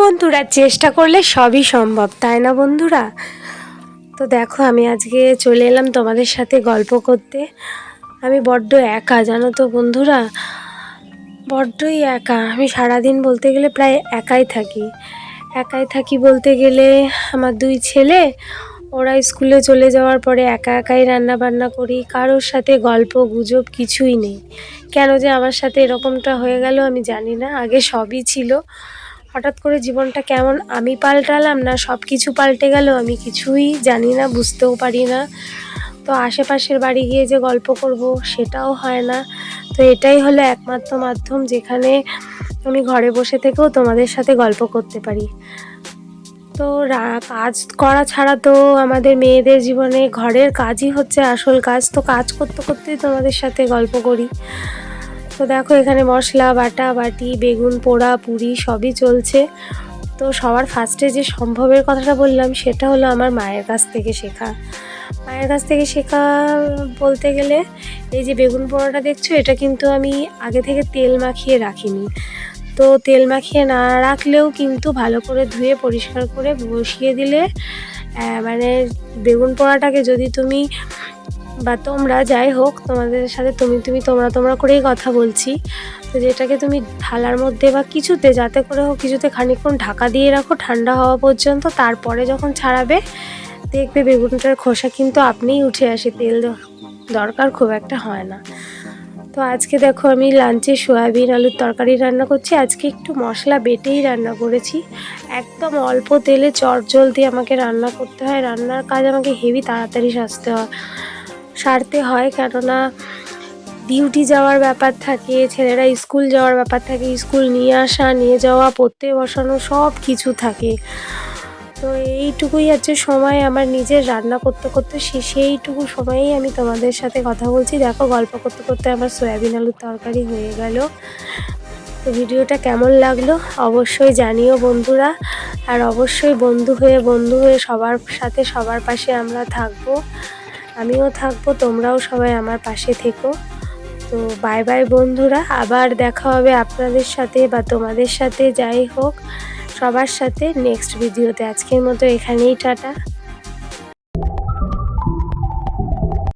বন্ধুরা, চেষ্টা করলে সবই সম্ভব, তাই না বন্ধুরা? তো দেখো, আমি আজকে চলে এলাম তোমাদের সাথে গল্প করতে। আমি বড্ড একা, জানো তো বন্ধুরা? বড্ডই একা। আমি সারাদিন বলতে গেলে প্রায় একাই থাকি। একাই থাকি বলতে গেলে আমার দুই ছেলে, ওরা স্কুলে চলে যাওয়ার পরে একা একাই রান্না বান্না করি। কারোর সাথে গল্প, গুজব কিছুই নেই। কেন যে আমার সাথে এরকমটা হয়ে গেল আমি জানি না, আগে সবই ছিল। হঠাৎ করে জীবনটা কেমন আমি পাল্টালাম না সব কিছু পাল্টে গেল, আমি কিছুই জানি না, বুঝতেও পারি না। তো আশেপাশের বাড়ি গিয়ে যে গল্প করব সেটাও হয় না। তো এটাই হলো একমাত্র মাধ্যম যেখানে আমি ঘরে বসে থেকেও তোমাদের সাথে গল্প করতে পারি। তো কাজ করা ছাড়া তো আমাদের মেয়েদের জীবনে ঘরের কাজই হচ্ছে আসল কাজ। তো কাজ করতে করতেই তোমাদের সাথে গল্প করি। তো দেখো এখানে মশলা, বাটা, বাটি, বেগুন, পোড়া, পুরি সবই চলছে। তো সবার ফার্স্টে যে সম্ভবের কথাটা বললাম, সেটা হলো আমার মায়ের কাছ থেকে শেখা। মায়ের কাছ থেকে শেখা বলতে গেলে, এই যে বেগুন পোড়াটা দেখছ, এটা কিন্তু আমি আগে থেকে তেল মাখিয়ে রাখিনি। তো তেল মাখিয়ে না রাখলেও কিন্তু ভালো করে ধুয়ে, পরিষ্কার করে বসিয়ে দিলে মানে বেগুন পোড়াটাকে যদি তুমি বা তোমরা যাই হোক, তোমাদের সাথে তুমি তুমি, তোমরা তোমরা করেই কথা বলছি। তো যেটাকে তুমি থালার মধ্যে বা কিছুতে, যাতে করে হোক কিছুতে খানিকক্ষণ ঢাকা দিয়ে রাখো ঠান্ডা হওয়া পর্যন্ত, তারপরে যখন ছাড়াবে, দেখবে বেগুনটার খোসা কিন্তু আপনিই উঠে আসে, তেল দরকার খুব একটা হয় না। তো আজকে দেখো আমি লাঞ্চে সয়াবিন, আলুর তরকারি রান্না করছি। আজকে একটু মশলা বেটেই রান্না করেছি। একদম অল্প তেলে চটজল দিয়ে আমাকে রান্না করতে হয়। রান্নার কাজ আমাকে হেভি তাড়াতাড়ি সাজতে হয়। সারতে হয়, কেননা ডিউটি যাওয়ার ব্যাপার থাকে, ছেলেরা স্কুল যাওয়ার ব্যাপার থাকে স্কুল নিয়ে আসা, নিয়ে যাওয়া, পড়তে বসানো, সব কিছু থাকে। তো এইটুকুই হচ্ছে সময় আমার নিজের রান্না করতে করতে সেইটুকু সময়েই আমি তোমাদের সাথে কথা বলছি। দেখো, গল্প করতে করতে আমার সয়াবিন আলুর তরকারি হয়ে গেল। তো ভিডিওটা কেমন লাগল অবশ্যই জানিও বন্ধুরা। আর অবশ্যই বন্ধু হয়ে বন্ধু হয়ে সবার সাথে সবার পাশে আমরা থাকব। আমিও থাকব, তোমরাও সবাই আমার পাশে থেকো। তো বাই বাই বন্ধুরা, আবার দেখা হবে আপনাদের সাথে বা তোমাদের সাথে, যাই হোক। সবার সাথে নেক্সট ভিডিওতে আজকের মতো এখানেই, টাটা।